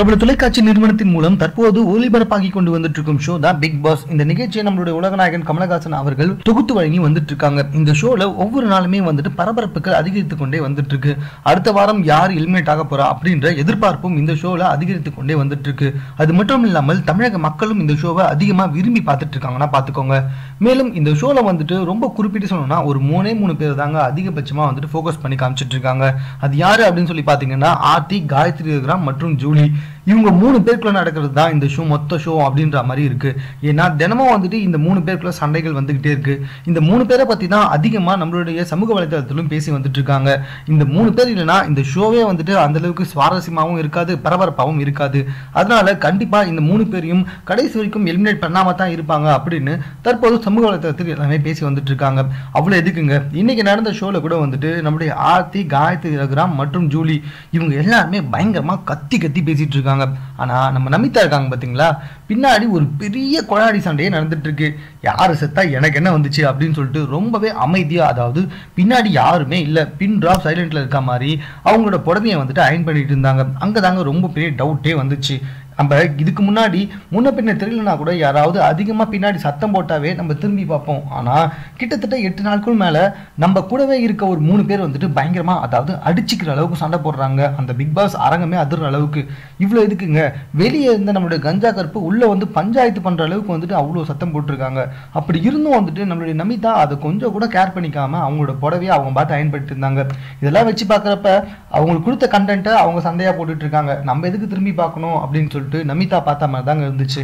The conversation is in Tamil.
பிரபல தொலைக்காட்சி நிறுவனத்தின் மூலம் தற்போது ஒளிபரப்பாகி கொண்டு வந்துட்டு இருக்கும் ஷோ தான் பிக் பாஸ் இந்த நிகழ்ச்சியை நம்மளுடைய உலகநாயகன் கமலஹாசன் அவர்கள் தொகுத்து வழங்கி வந்துட்டு இருக்காங்க இந்த ஷோல ஒவ்வொரு நாளுமே வந்துட்டு பரபரப்புகள் அதிகரித்து கொண்டே வந்துட்டு இருக்கு அடுத்த வாரம் யார் எலிமினேட் ஆக போறா அப்படின்ற எதிர்பார்ப்பும் இந்த ஷோல அதிகரித்து கொண்டே வந்துட்டு இருக்கு அது மட்டும் இல்லாமல் தமிழக மக்களும் இந்த ஷோவை அதிகமா விரும்பி பார்த்துட்டு இருக்காங்கன்னா பாத்துக்கோங்க மேலும் இந்த ஷோல வந்துட்டு ரொம்ப குறிப்பிட்டு சொல்லணும்னா ஒரு மூணே மூணு பேர் தாங்க அதிகபட்சமா வந்துட்டு ஃபோக்கஸ் பண்ணி காமிச்சிட்டு இருக்காங்க அது யாரு அப்படின்னு சொல்லி பாத்தீங்கன்னா ஆர்த்தி காயத்ரி மற்றும் ஜூலி. இவங்க மூணு பேருக்குள்ள நடக்கிறது தான் இந்த ஷோ மொத்த ஷோ அப்படின்ற மாதிரி இருக்கு. ஏன்னா தினமும் வந்துட்டு இந்த மூணு பேருக்குள்ள சண்டைகள் வந்துகிட்டே இருக்கு. இந்த மூணு பேரை பத்தி தான் அதிகமா நம்மளுடைய சமூக வலைதளத்திலும் பேசி வந்துட்டு இருக்காங்க இந்த மூணு பேர் இல்லைன்னா இந்த ஷோவே வந்துட்டு அந்த அளவுக்கு சுவாரஸ்யமாகவும் இருக்காது பரபரப்பாகவும் இருக்காது. அதனால கண்டிப்பா இந்த மூணு பேரையும் கடைசி வரைக்கும் எலிமினேட் பண்ணாம தான் இருப்பாங்க அப்படின்னு தற்போது சமூக வலைதளத்தில் எல்லாமே பேசி வந்துட்டு இருக்காங்க அவ்வளவு எதுக்குங்க? இன்னைக்கு நடந்த ஷோல கூட வந்துட்டு நம்முடைய ஆர்த்தி காயத்ரி ரகுராம் மற்றும் ஜூலி இவங்க எல்லாருமே பயங்கரமா கத்தி கத்தி பேசிட்டு இருக்காங்க ஆனா நம்ம நமிதா இருக்காங்க பாத்தீங்களா? பின்னாடி ஒரு பெரிய கொழாடி சண்டையே நடந்துட்டு இருக்கு யாரு செத்தா எனக்கு என்ன வந்துச்சு அப்படின்னு சொல்லிட்டு ரொம்பவே அமைதியா அதாவது பின்னாடி யாருமே இல்ல. பின் ட்ராப் சைலண்டில் இருக்க மாதிரி அவங்களோட புடவையை வந்துட்டு அயன் பண்ணிட்டு இருந்தாங்க. அங்கதாங்க ரொம்ப பெரிய டவுட்டே வந்துச்சு. நம்ம இதுக்கு முன்னாடி முன்ன பின்ன தெரியலனா கூட யாராவது அதிகமாக பின்னாடி சத்தம் போட்டாவே நம்ம திரும்பி பார்ப்போம். ஆனால் கிட்டத்தட்ட எட்டு நாட்கள் மேலே நம்ம கூடவே இருக்க ஒரு மூணு பேர் வந்துட்டு பயங்கரமாக அதாவது அடிச்சுக்கிற அளவுக்கு சண்டை போடுறாங்க. அந்த பிக் பாஸ் அரங்கமே அதிர்ற அளவுக்கு. இவ்வளோ இதுக்குங்க வெளியே இருந்த நம்மளுடைய கஞ்சா கருப்பு உள்ளே வந்து பஞ்சாயத்து பண்ணுற அளவுக்கு வந்துட்டு அவ்வளோ சத்தம் போட்டிருக்காங்க. அப்படி இருந்தும் வந்துட்டு நம்மளுடைய நமிதா அதை கொஞ்சம் கூட கேர் பண்ணிக்காம அவங்களோட புடவையை அவங்க பார்த்து அயன்படுத்தி இருந்தாங்க. இதெல்லாம் வச்சு பார்க்குறப்ப அவங்களுக்கு கொடுத்த கண்டென்ட்டை அவங்க சண்டையாக போட்டுட்டு இருக்காங்க. நம்ம எதுக்கு திரும்பி பார்க்கணும் அப்படின்னு சொல்லிட்டு சொல்லிட்டு நமிதா பார்த்த மாதிரி தாங்க இருந்துச்சு.